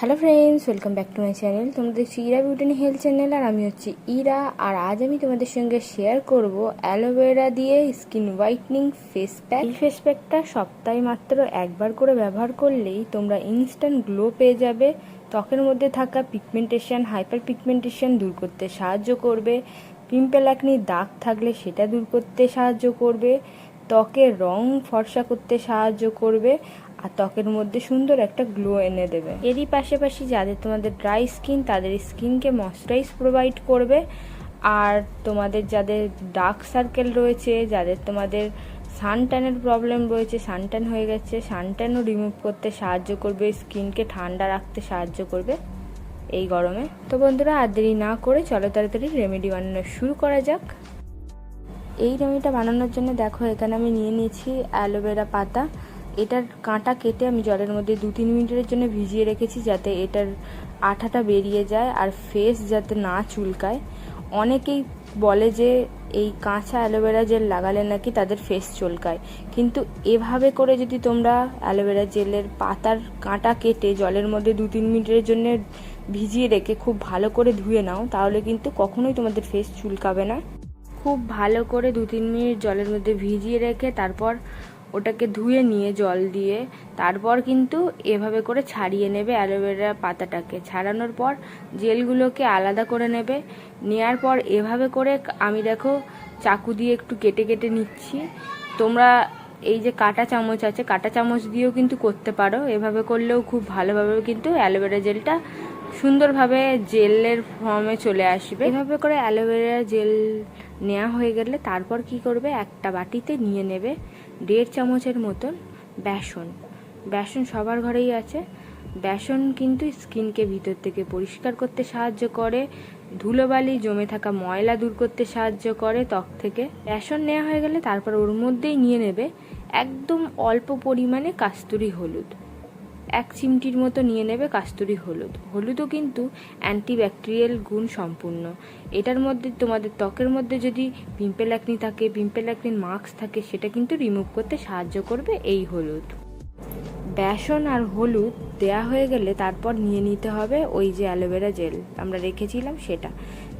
Hello friends welcome back to my channel তোমরা দেখছি Ira beauty health channel আর আমি হচ্ছি ইরা আর আজ আমি তোমাদের সঙ্গে শেয়ার করব অ্যালোভেরা দিয়ে স্কিন হোয়াইটনিং ফেস প্যাক এই ফেস প্যাকটা সপ্তাহে মাত্র একবার করে ব্যবহার করলেই তোমরা ইনস্ট্যান্ট গ্লো পেয়ে যাবে। ত্বকের মধ্যে থাকা পিগমেন্টেশন হাইপার পিগমেন্টেশন দূর করতে সাহায্য করবে। পিম্পল একনি দাগ থাকলে সেটা দূর করতে সাহায্য করবে। ত্বকের রং ফর্সা করতে সাহায্য করবে। আর ত্বকের মধ্যে সুন্দর একটা গ্লো এনে দেবে। এরই পাশাপাশি যাদের তোমাদের ড্রাই স্কিন তাদের স্কিনকে ময়শ্চারাইজ প্রোভাইড করবে। আর তোমাদের যাদের ডার্ক সার্কেল রয়েছে, যাদের তোমাদের সানট্যানের প্রবলেম রয়েছে সানট্যান হয়ে গেছে সানট্যানও রিমুভ করতে সাহায্য করবে স্কিনকে ঠান্ডা রাখতে সাহায্য করবে এই গরমে। তো বন্ধুরা, আর দেরি না করে চলো তাড়াতাড়ি রেমেডি বানানো শুরু করা যাক। এই রেমেডিটা বানানোর জন্য দেখো, এখানে আমি নিয়ে নিয়েছি অ্যালোভেরা পাতা। এটার কাঁটা কেটে আমি জলের মধ্যে দু তিন মিনিটের জন্য ভিজিয়ে রেখেছি যাতে এটার আঠাটা বেরিয়ে যায় আর ফেস যাতে না চুলকায়। অনেকেই বলে যে এই কাঁচা অ্যালোভেরা জেল লাগালে নাকি তাদের ফেস চুলকায়। কিন্তু এভাবে করে যদি তোমরা অ্যালোভেরা জেলের পাতার কাঁটা কেটে জলের মধ্যে দু তিন মিনিটের জন্য ভিজিয়ে রেখে খুব ভালো করে ধুয়ে নাও, তাহলে কিন্তু কখনোই তোমাদের ফেস চুলকাবে না। খুব ভালো করে দু তিন মিনিট জলের মধ্যে ভিজিয়ে রেখে তারপর ওটাকে ধুয়ে নিয়ে জল দিয়ে তারপর কিন্তু এভাবে করে ছাড়িয়ে নেবে অ্যালোভেরা পাতাটাকে। ছাড়ানোর পর জেলগুলোকে আলাদা করে নেবে। নেয়ার পর এভাবে করে আমি দেখো চাকু দিয়ে একটু কেটে কেটে নিচ্ছি। তোমরা এই যে কাটা চামচ আছে, কাটা চামচ দিয়েও কিন্তু করতে পারো। এভাবে করলেও খুব ভালোভাবে কিন্তু অ্যালোভেরা জেলটা সুন্দরভাবে জেলের ফর্মে চলে আসবে। এভাবে করে অ্যালোভেরা জেল নেওয়া হয়ে গেলে তারপর কি করবে? একটা বাটিতে নিয়ে নেবে। দেড় চামচের মতন বেসন। বেসন সবার ঘরেই আছে। বেসন কিন্তু স্কিনকে ভিতর থেকে পরিষ্কার করতে সাহায্য করে, ধুলোবালি জমে থাকা ময়লা দূর করতে সাহায্য করে ত্বক থেকে। বেসন নেওয়া হয়ে গেলে তারপর ওর মধ্যেই নিয়ে নেবে একদম অল্প পরিমাণে কাস্তুরি হলুদ। এক চিমটির মতো নিয়ে নেবে কাস্তুরি হলুদ। হলুদও কিন্তু অ্যান্টিব্যাকটেরিয়াল গুণ সম্পূর্ণ। এটার মধ্যে তোমাদের ত্বকের মধ্যে যদি পিম্পেল অ্যাকনি থাকে পিম্পেল অ্যাকনির মাস্ক থাকে, সেটা কিন্তু রিমুভ করতে সাহায্য করবে এই হলুদ। বেসন আর হলুদ দেয়া হয়ে গেলে তারপর নিয়ে নিতে হবে ওই যে অ্যালোভেরা জেল, আমরা রেখেছিলাম সেটা।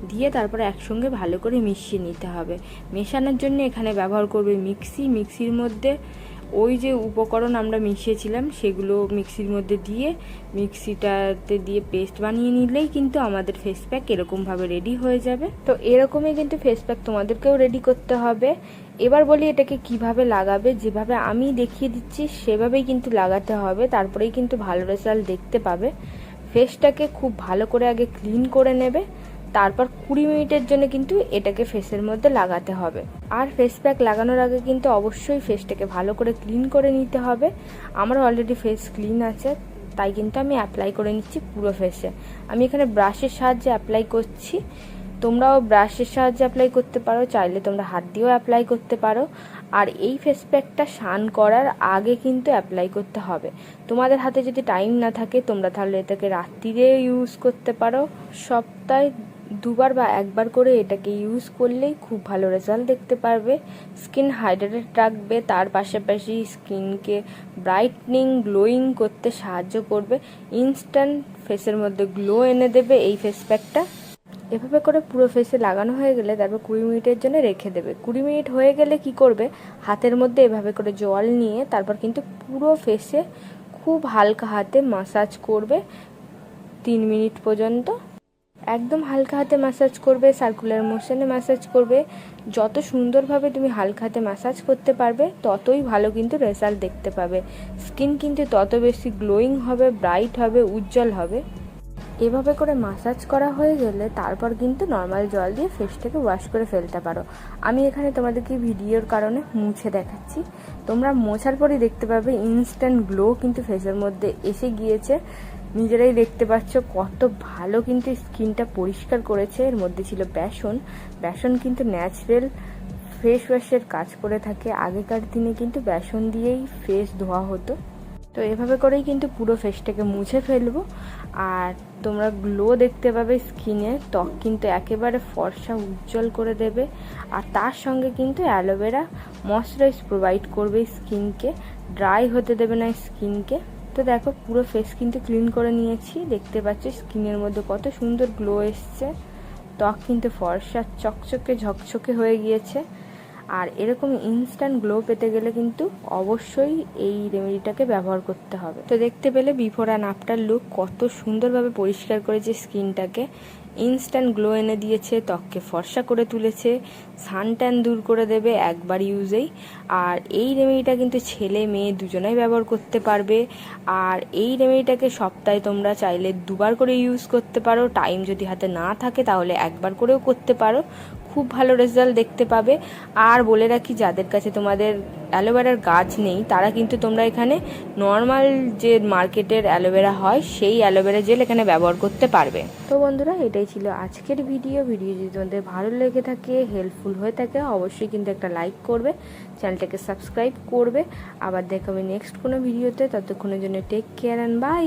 দিয়ে তারপরে একসঙ্গে ভালো করে মিশিয়ে নিতে হবে। মেশানোর জন্য এখানে ব্যবহার করবে মিক্সি। মিক্সির মধ্যে ওই যে উপকরণ আমরা মিশিয়েছিলাম, সেগুলো মিক্সির মধ্যে দিয়ে, মিক্সিটাতে দিয়ে পেস্ট বানিয়ে নিলেই কিন্তু আমাদের ফেস প্যাক এরকমভাবে রেডি হয়ে যাবে। তো এরকমই কিন্তু ফেস প্যাক তোমাদেরকেও রেডি করতে হবে। এবার বলি এটাকে কীভাবে লাগাবে, যেভাবে আমি দেখিয়ে দিচ্ছি সেভাবেই কিন্তু লাগাতে হবে, তারপরেই কিন্তু ভালো রেজাল্ট দেখতে পাবে। ফেসটাকে খুব ভালো করে আগে ক্লিন করে নেবে। তারপর কুড়ি মিনিটের জন্য কিন্তু এটাকে ফেসের মধ্যে লাগাতে হবে। আর ফেস প্যাক লাগানোর আগে কিন্তু অবশ্যই ফেসটাকে ভালো করে ক্লিন করে নিতে হবে। আমার অলরেডি ফেস ক্লিন আছে, তাই কিন্তু আমি অ্যাপ্লাই করে নিচ্ছি পুরো ফেসে আমি এখানে ব্রাশের সাহায্যে অ্যাপ্লাই করছি। তোমরাও ব্রাশের সাহায্যে অ্যাপ্লাই করতে পারো, চাইলে তোমরা হাত দিয়েও অ্যাপ্লাই করতে পারো। আর এই ফেস প্যাকটা স্নান করার আগে কিন্তু অ্যাপ্লাই করতে হবে। তোমাদের হাতে যদি টাইম না থাকে, তোমরা তাহলে এটাকে রাত্রিরে ইউজ করতে পারো। সপ্তাহে দুবার বা একবার করে এটাকে ইউজ করলেই খুব ভালো রেজাল্ট দেখতে পারবে। স্কিন হাইড্রেটেড রাখবে, তার পাশাপাশি স্কিনকে ব্রাইটনিং গ্লোয়িং করতে সাহায্য করবে। ইনস্ট্যান্ট ফেসের মধ্যে গ্লো এনে দেবে এই ফেস প্যাকটা এভাবে করে পুরো ফেসে লাগানো হয়ে গেলে তারপর কুড়ি মিনিটের জন্য রেখে দেবে। কুড়ি মিনিট হয়ে গেলে কি করবে? হাতের মধ্যে এভাবে করে জল নিয়ে তারপর কিন্তু পুরো ফেসে খুব হালকা হাতে মাসাজ করবে। তিন মিনিট পর্যন্ত একদম হালকা হাতে ম্যাসাজ করবে সার্কুলার মোশনে ম্যাসাজ করবে। যত সুন্দরভাবে তুমি হালকা হাতে ম্যাসাজ করতে পারবে, ততই ভালো কিন্তু রেজাল্ট দেখতে পাবে। স্কিন কিন্তু তত বেশি গ্লোয়িং হবে ব্রাইট হবে, উজ্জ্বল হবে। এভাবে করে মাসাজ করা হয়ে গেলে তারপর কিন্তু নর্মাল জল দিয়ে ফেসটাকে ওয়াশ করে ফেলতে পারো। আমি এখানে তোমাদেরকে ভিডিওর কারণে মুছে দেখাচ্ছি। তোমরা মোছার পরই দেখতে পাবে ইনস্ট্যান্ট গ্লো কিন্তু ফেসের মধ্যে এসে গিয়েছে। নিজেরাই দেখতে পাচ্ছ কত ভালো কিন্তু স্কিনটা পরিষ্কার করেছে। এর মধ্যে ছিল বেসন। বেসন কিন্তু ন্যাচারাল ফেস ওয়াশের কাজ করে থাকে। আগেকার দিনে কিন্তু বেসন দিয়েই ফেস ধোয়া হতো। তো এভাবে করেই কিন্তু পুরো ফেসটাকে মুছে ফেলব। আর তোমরা গ্লো দেখতে পাবে স্কিনে। ত্বক কিন্তু একেবারে ফর্সা, উজ্জ্বল করে দেবে। আর তার সঙ্গে কিন্তু অ্যালোভেরা ময়শ্চারাইজ প্রোভাইড করবে স্কিনকে। ড্রাই হতে দেবে না স্কিনকে। তো দেখো, পুরো ফেস কিন্তু ক্লিন করে নিয়েছি। দেখতে পাচ্ছি স্কিনের মধ্যে কত সুন্দর গ্লো এসছে। ত্বক কিন্তু ফর্সা, চকচকে, ঝকঝকে হয়ে গিয়েছে। আর এরকম ইনস্ট্যান্ট গ্লো পেতে গেলে কিন্তু অবশ্যই এই রেমেডিটাকে ব্যবহার করতে হবে। তো দেখতে পেলে বিফোর অ্যান্ড আফটার লুক কত সুন্দরভাবে পরিষ্কার করেছে স্কিনটাকে ইনস্ট্যান্ট গ্লো এনে দিয়েছে, ত্বককে ফর্সা করে তুলেছে সানট্যান দূর করে দেবে একবার ইউজেই আর এই রেমেডিটা কিন্তু ছেলে মেয়ে দুজনেই ব্যবহার করতে পারবে। আর এই রেমেডিটাকে সপ্তাহে তোমরা চাইলে দুবার করে ইউজ করতে পারো। টাইম যদি হাতে না থাকে তাহলে একবার করেও করতে পারো। খুব ভালো রেজাল্ট দেখতে পাবে। আর বলে রাখি, যাদের কাছে তোমাদের অ্যালোভেরার গাছ নেই, তারা কিন্তু তোমরা এখানে নর্মাল যে মার্কেটের অ্যালোভেরা হয়, সেই অ্যালোভেরা জেল এখানে ব্যবহার করতে পারবে। তো বন্ধুরা, এটাই ছিল আজকের ভিডিও ভিডিও যদি তোমাদের ভালো লেগে থাকে হেল্পফুল হয়ে থাকে, অবশ্যই কিন্তু একটা লাইক করবে, চ্যানেলটাকে সাবস্ক্রাইব করবে। আবার দেখাবে নেক্সট কোনো ভিডিওতে ততক্ষণের জন্য টেক কেয়ার অ্যান্ড বাই